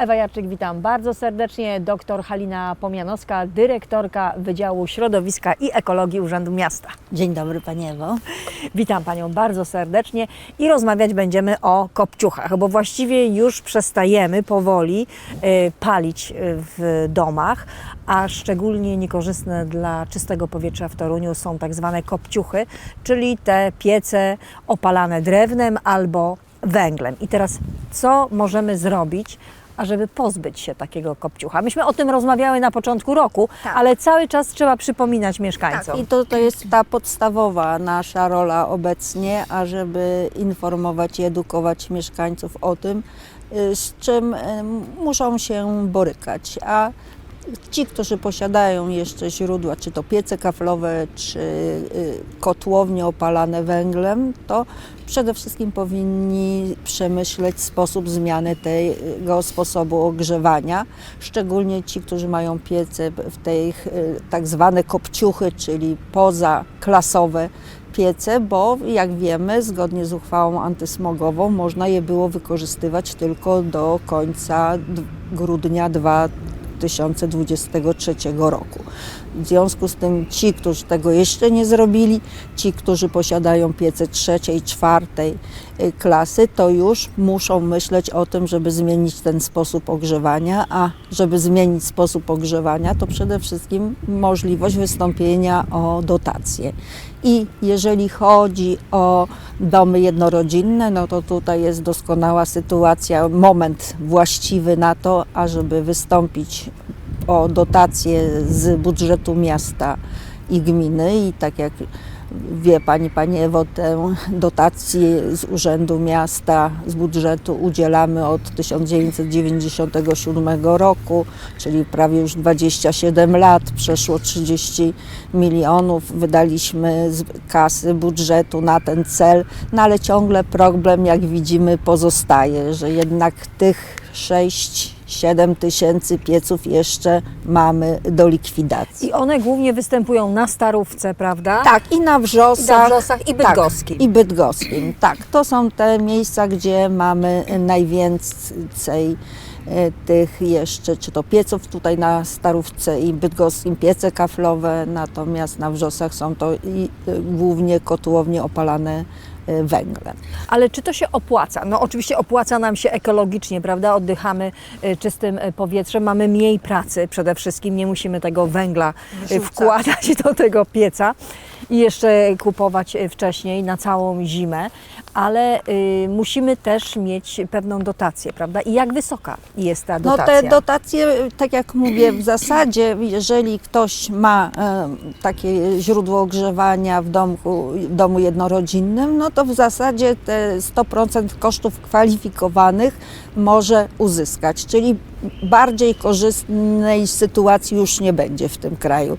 Ewa Jarczyk, witam bardzo serdecznie. Doktor Halina Pomianowska, dyrektorka Wydziału Środowiska i Ekologii Urzędu Miasta. Dzień dobry Pani Ewo. Witam Panią bardzo serdecznie i rozmawiać będziemy o kopciuchach, bo właściwie już przestajemy powoli y, palić y, w domach, a szczególnie niekorzystne dla czystego powietrza w Toruniu są tak zwane kopciuchy, czyli te piece opalane drewnem albo węglem. I teraz co możemy zrobić, ażeby pozbyć się takiego kopciucha? Myśmy o tym rozmawiały na początku roku, Tak. ale cały czas trzeba przypominać mieszkańcom. I to, to jest ta podstawowa nasza rola obecnie, ażeby informować i edukować mieszkańców o tym, y, z czym y, muszą się borykać. A ci, którzy posiadają jeszcze źródła, czy to piece kaflowe, czy y, kotłownie opalane węglem, to przede wszystkim powinni przemyśleć sposób zmiany tego sposobu ogrzewania, szczególnie ci, którzy mają piece w tych y, tak zwane kopciuchy, czyli pozaklasowe piece, bo jak wiemy, zgodnie z uchwałą antysmogową można je było wykorzystywać tylko do końca grudnia 2023 roku. W związku z tym ci, którzy tego jeszcze nie zrobili, ci, którzy posiadają piece trzeciej, czwartej y, klasy, to już muszą myśleć o tym, żeby zmienić ten sposób ogrzewania, a żeby zmienić sposób ogrzewania, to przede wszystkim możliwość wystąpienia o dotację. I jeżeli chodzi o domy jednorodzinne, no to tutaj jest doskonała sytuacja, moment właściwy na to, ażeby wystąpić o dotacje z budżetu miasta i gminy i tak jak wie Pani, Pani Ewo, tę dotację z Urzędu Miasta, z budżetu udzielamy od 1997 roku, czyli prawie już 27 lat, przeszło 30 milionów. Wydaliśmy z kasy budżetu na ten cel, no ale ciągle problem, jak widzimy, pozostaje, że jednak tych 6 7 tysięcy pieców jeszcze mamy do likwidacji. I one głównie występują na Starówce, prawda? Tak, i na I wrzosach. na Wrzosach i Bydgoskim. Tak, I Bydgoskim, tak. To są te miejsca, gdzie mamy najwięcej e, tych jeszcze, czy to pieców tutaj na Starówce i Bydgoskim, piece kaflowe, natomiast na Wrzosach są to i e, głównie kotłownie opalane węglem. Ale czy to się opłaca? No oczywiście opłaca nam się ekologicznie, prawda? Oddychamy y, czystym y, powietrzem, mamy mniej pracy przede wszystkim, nie musimy tego węgla y, wkładać do tego pieca i jeszcze kupować y, wcześniej na całą zimę, ale y, musimy też mieć pewną dotację, prawda? I jak wysoka jest ta No dotacja? te dotacje, tak jak mówię, w zasadzie, jeżeli ktoś ma e, takie źródło ogrzewania w domku, domu jednorodzinnym, no to w zasadzie te 100% kosztów kwalifikowanych może uzyskać, czyli bardziej korzystnej sytuacji już nie będzie w tym kraju,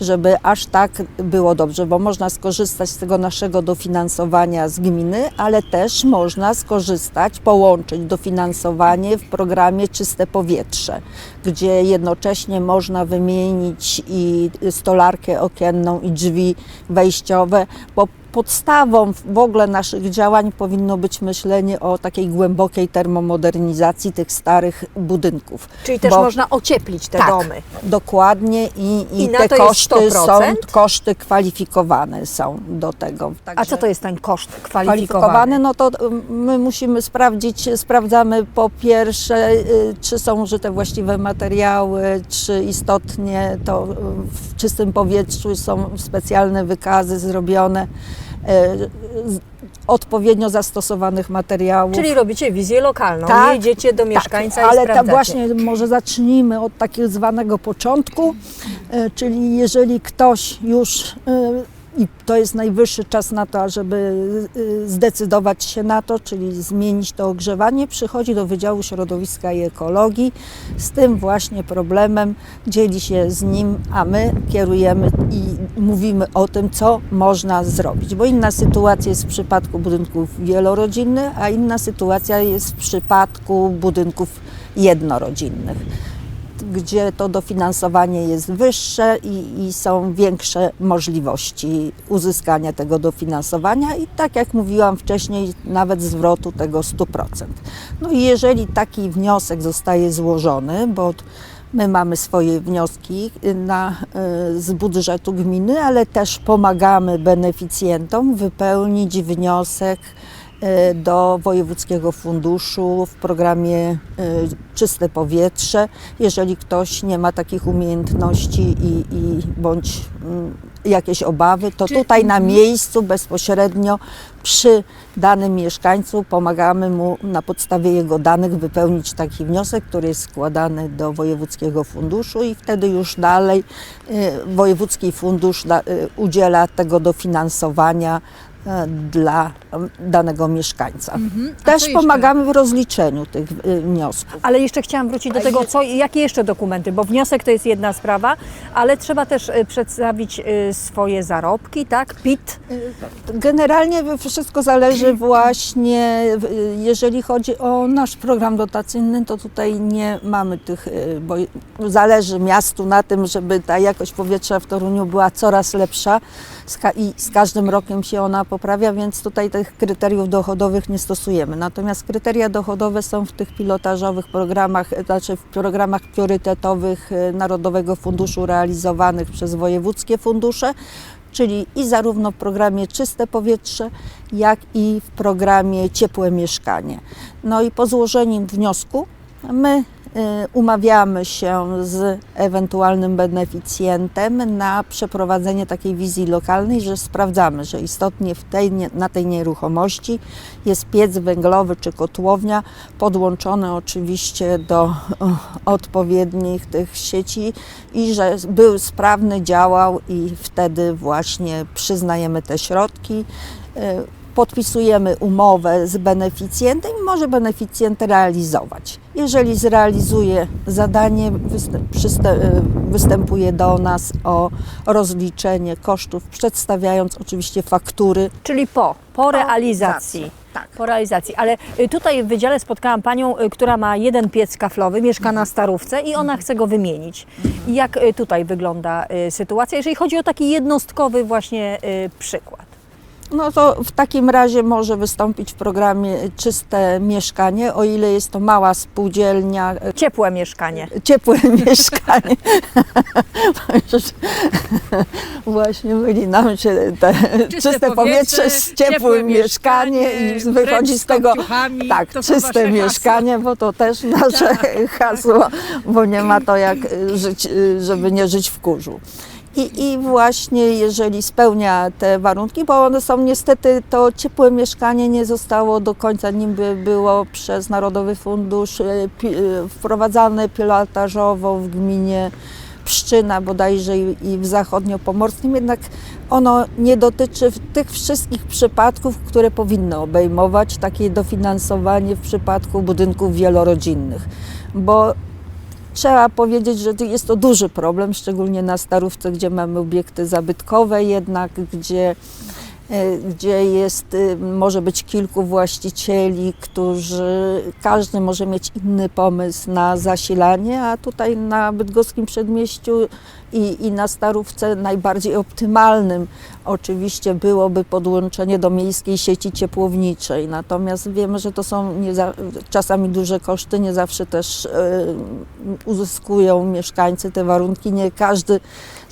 żeby aż tak było dobrze, bo można skorzystać z tego naszego dofinansowania z gminy, ale też można skorzystać, połączyć dofinansowanie w programie Czyste Powietrze, gdzie jednocześnie można wymienić i stolarkę okienną i drzwi wejściowe, bo podstawą w ogóle naszych działań powinno być myślenie o takiej głębokiej termomodernizacji tych starych budynków. Czyli też bo- można ocieplić te tak, domy. Dokładnie i, i, I te koszty są 100%? koszty kwalifikowane są do tego. A Także co to jest ten koszt kwalifikowany? kwalifikowany? No to y, my musimy sprawdzić, sprawdzamy po pierwsze, y, czy są użyte właściwe materiały, czy istotnie to y, w czystym powietrzu są specjalne wykazy zrobione odpowiednio zastosowanych materiałów. Czyli robicie wizję lokalną, Tak, jedziecie do mieszkańca tak, i ale ta właśnie może zacznijmy od takiego zwanego początku, e, czyli jeżeli ktoś już e, i to jest najwyższy czas na to, żeby e, zdecydować się na to, czyli zmienić to ogrzewanie, przychodzi do Wydziału Środowiska i Ekologii z tym właśnie problemem, dzieli się z nim, a my kierujemy i mówimy o tym, co można zrobić. Bo inna sytuacja jest w przypadku budynków wielorodzinnych, a inna sytuacja jest w przypadku budynków jednorodzinnych. Gdzie to dofinansowanie jest wyższe i, i są większe możliwości uzyskania tego dofinansowania i tak jak mówiłam wcześniej, nawet zwrotu tego 100%. No i jeżeli taki wniosek zostaje złożony, bo My mamy swoje wnioski na, y, z budżetu gminy, ale też pomagamy beneficjentom wypełnić wniosek y, do Wojewódzkiego Funduszu w programie y, Czyste Powietrze. Jeżeli ktoś nie ma takich umiejętności i, i bądź mm, jakieś obawy, to Czy- tutaj na Mhm. miejscu bezpośrednio przy danym mieszkańcu pomagamy mu na podstawie jego danych wypełnić taki wniosek, który jest składany do Wojewódzkiego Funduszu i wtedy już dalej y, Wojewódzki Fundusz y, udziela tego dofinansowania y, dla y, danego mieszkańca. Mhm. Też pomagamy w rozliczeniu tych y, wniosków. Ale jeszcze chciałam wrócić do tego, co, jakie jeszcze dokumenty, bo wniosek to jest jedna sprawa, ale trzeba też y, przedstawić swoje zarobki, tak? PIT. Generalnie wszystko zależy właśnie, y, jeżeli chodzi o nasz program dotacyjny, to tutaj nie mamy tych, bo zależy miastu na tym, żeby ta jakość powietrza w Toruniu była coraz lepsza i z każdym rokiem się ona poprawia, więc tutaj tych kryteriów dochodowych nie stosujemy. Natomiast kryteria dochodowe są w tych pilotażowych programach, y, znaczy w programach priorytetowych y, Narodowego Funduszu realizowanych przez wojewódzkie fundusze czyli i zarówno w programie Czyste Powietrze, jak i w programie Ciepłe Mieszkanie. No i po złożeniu wniosku my umawiamy się z ewentualnym beneficjentem na przeprowadzenie takiej wizji lokalnej, że sprawdzamy, że istotnie w tej, na tej nieruchomości jest piec węglowy czy kotłownia podłączony oczywiście do o, odpowiednich tych sieci i że był sprawny, działał i wtedy właśnie przyznajemy te środki. y, Podpisujemy umowę z beneficjentem i może beneficjent realizować. Jeżeli zrealizuje zadanie, y, występuje do nas o rozliczenie kosztów, przedstawiając oczywiście faktury. Czyli po, po realizacji. Tak. Po realizacji. Ale y, tutaj w wydziale spotkałam panią, y, która ma jeden piec kaflowy, mieszka na Starówce i ona chce go wymienić. I jak y, tutaj wygląda sytuacja, jeżeli chodzi o taki jednostkowy właśnie przykład? No to w takim razie może wystąpić w programie Czyste Mieszkanie, o ile jest to mała spółdzielnia, Ciepłe mieszkanie. ciepłe mieszkanie. Właśnie myli nam się te czyste, powietrze z ciepłym mieszkanie i wychodzi z tego tak, czyste mieszkanie, bo to też nasze hasło, bo nie ma to jak żyć, żeby nie żyć w kurzu. I, I właśnie jeżeli spełnia te warunki, bo one są niestety, to ciepłe mieszkanie nie zostało do końca, nim by było przez Narodowy Fundusz pi- y, wprowadzane pilotażowo w gminie Pszczyna bodajże i w zachodniopomorskim, jednak ono nie dotyczy tych wszystkich przypadków, które powinno obejmować takie dofinansowanie w przypadku budynków wielorodzinnych, bo Trzeba powiedzieć, że jest to duży problem, szczególnie na Starówce, gdzie mamy obiekty zabytkowe jednak, gdzie, gdzie jest, y, może być kilku właścicieli, którzy, każdy może mieć inny pomysł na zasilanie, a tutaj na Bydgoskim Przedmieściu i, i na Starówce najbardziej optymalnym oczywiście byłoby podłączenie do miejskiej sieci ciepłowniczej. Natomiast wiemy, że to są za, czasami duże koszty, nie zawsze też e, uzyskują mieszkańcy te warunki. Nie każdy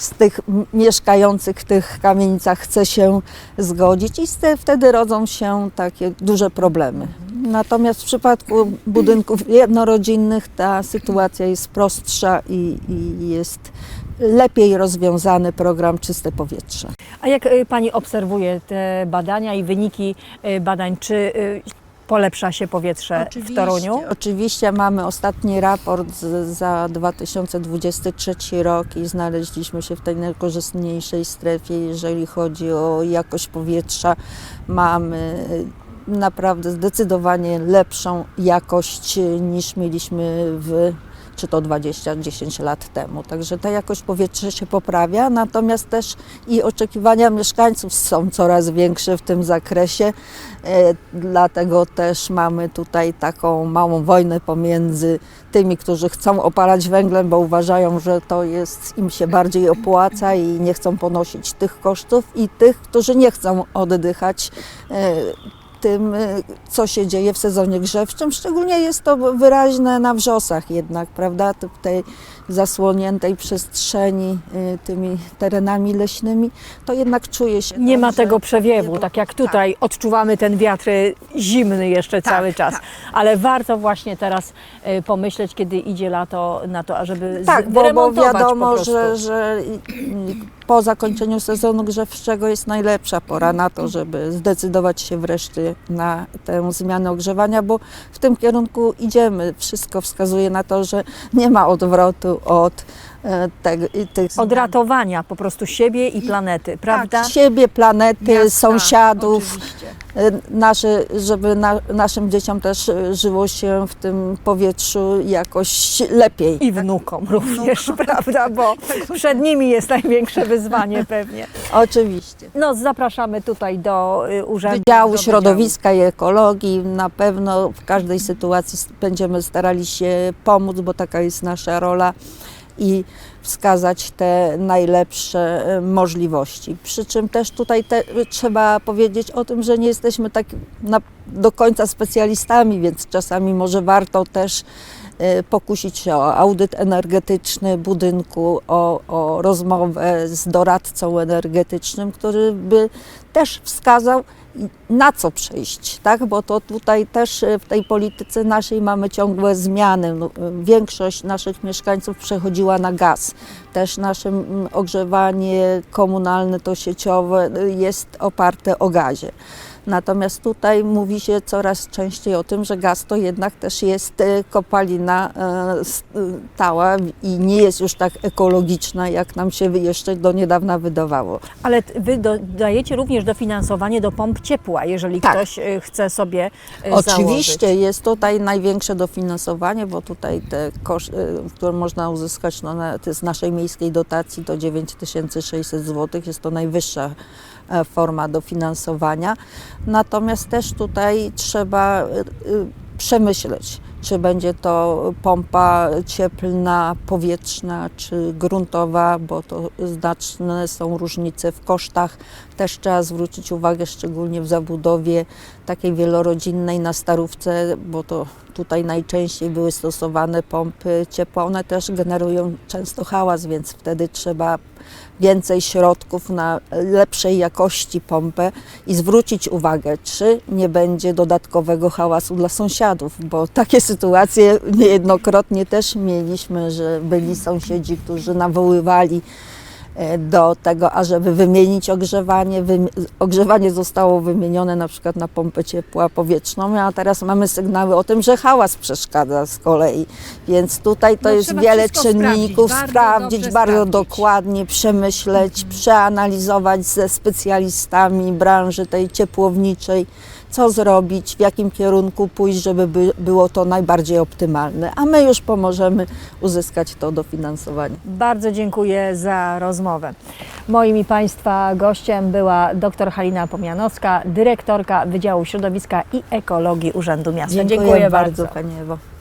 z tych mieszkających w tych kamienicach chce się zgodzić i wtedy rodzą się takie duże problemy. Natomiast w przypadku budynków jednorodzinnych ta sytuacja jest prostsza i, i jest lepiej rozwiązany program Czyste Powietrze. A jak y, pani obserwuje te badania i wyniki y, badań, czy y, polepsza się powietrze w Toruniu? Oczywiście mamy ostatni raport z, za 2023 rok i znaleźliśmy się w tej najkorzystniejszej strefie, jeżeli chodzi o jakość powietrza. Mamy naprawdę zdecydowanie lepszą jakość niż mieliśmy w czy to 20-10 lat temu. Także ta jakość powietrza się poprawia, natomiast też i oczekiwania mieszkańców są coraz większe w tym zakresie. E, Dlatego też mamy tutaj taką małą wojnę pomiędzy tymi, którzy chcą opalać węglem, bo uważają, że to jest im się bardziej opłaca i nie chcą ponosić tych kosztów, i tych, którzy nie chcą oddychać e, tym, e, co się dzieje w sezonie grzewczym. Szczególnie jest to wyraźne na wrzosach jednak, prawda? W tej zasłoniętej przestrzeni y, tymi terenami leśnymi, to jednak czuje się. Nie tak, ma tego przewiewu, tak jak tutaj odczuwamy ten wiatr y, zimny jeszcze Tak, cały czas. tak. Ale warto właśnie teraz y, pomyśleć, kiedy idzie lato na to, ażeby Tak, bo, bo wiadomo, że, że po zakończeniu sezonu grzewczego jest najlepsza pora na to, żeby zdecydować się wreszcie na tę zmianę ogrzewania, bo w tym kierunku idziemy. Wszystko wskazuje na to, że nie ma odwrotu od e, tego, i tych zmian. Od ratowania po prostu siebie i planety, prawda? Tak, siebie, planety, Miasta, sąsiadów, oczywiście. e, nasze, żeby na, naszym dzieciom też e, żyło się w tym powietrzu jakoś lepiej. I wnukom również, prawda? Bo przed nimi jest największe wyzwanie pewnie. Oczywiście. No, zapraszamy tutaj do y, urzędu. Wydziału do Środowiska i Ekologii. Na pewno w każdej sytuacji będziemy starali się pomóc, bo taka jest nasza rola i wskazać te najlepsze e, możliwości. Przy czym też tutaj te, trzeba powiedzieć o tym, że nie jesteśmy tak na, do końca specjalistami, więc czasami może warto też e, pokusić się o audyt energetyczny budynku, o, o rozmowę z doradcą energetycznym, który by też wskazał, na co przejść, tak? Bo to tutaj też e, w tej polityce naszej mamy ciągłe zmiany. No, e, Większość naszych mieszkańców przechodziła na gaz. Też nasze mm, ogrzewanie komunalne, to sieciowe e, jest oparte o gazie. Natomiast tutaj mówi się coraz częściej o tym, że gaz to jednak też jest e, kopalina e, stała i nie jest już tak ekologiczna, jak nam się jeszcze do niedawna wydawało. Ale wy dajecie również dofinansowanie do pomp ciepła, jeżeli Tak. ktoś y, chce sobie y, Oczywiście założyć. jest tutaj największe dofinansowanie, bo tutaj te koszty, które można uzyskać no, to z naszej miejskiej dotacji to 9600 zł, jest to najwyższa e, forma dofinansowania. Natomiast też tutaj trzeba e, e, przemyśleć, czy będzie to pompa cieplna, powietrzna, czy gruntowa, bo to znaczne są różnice w kosztach. Też trzeba zwrócić uwagę, szczególnie w zabudowie takiej wielorodzinnej na Starówce, bo to tutaj najczęściej były stosowane pompy ciepła. One też generują często hałas, więc wtedy trzeba więcej środków na lepszej jakości pompę i zwrócić uwagę, czy nie będzie dodatkowego hałasu dla sąsiadów, bo takie sytuacje niejednokrotnie też mieliśmy, że byli sąsiedzi, którzy nawoływali do tego, ażeby wymienić ogrzewanie. Ogrzewanie zostało wymienione na przykład na pompę ciepła powietrzną, a teraz mamy sygnały o tym, że hałas przeszkadza z kolei. Więc tutaj to No, jest wiele czynników, sprawdzić, bardzo sprawdzić, dobrze bardzo sprawdzić. dokładnie przemyśleć, przeanalizować ze specjalistami branży tej ciepłowniczej, co zrobić, w jakim kierunku pójść, żeby by, było to najbardziej optymalne. A my już pomożemy uzyskać to dofinansowanie. Bardzo dziękuję za rozmowę. Moim i Państwa gościem była dr Halina Pomianowska, dyrektorka Wydziału Środowiska i Ekologii Urzędu Miasta. Dziękuję, bardzo, Pani Ewo.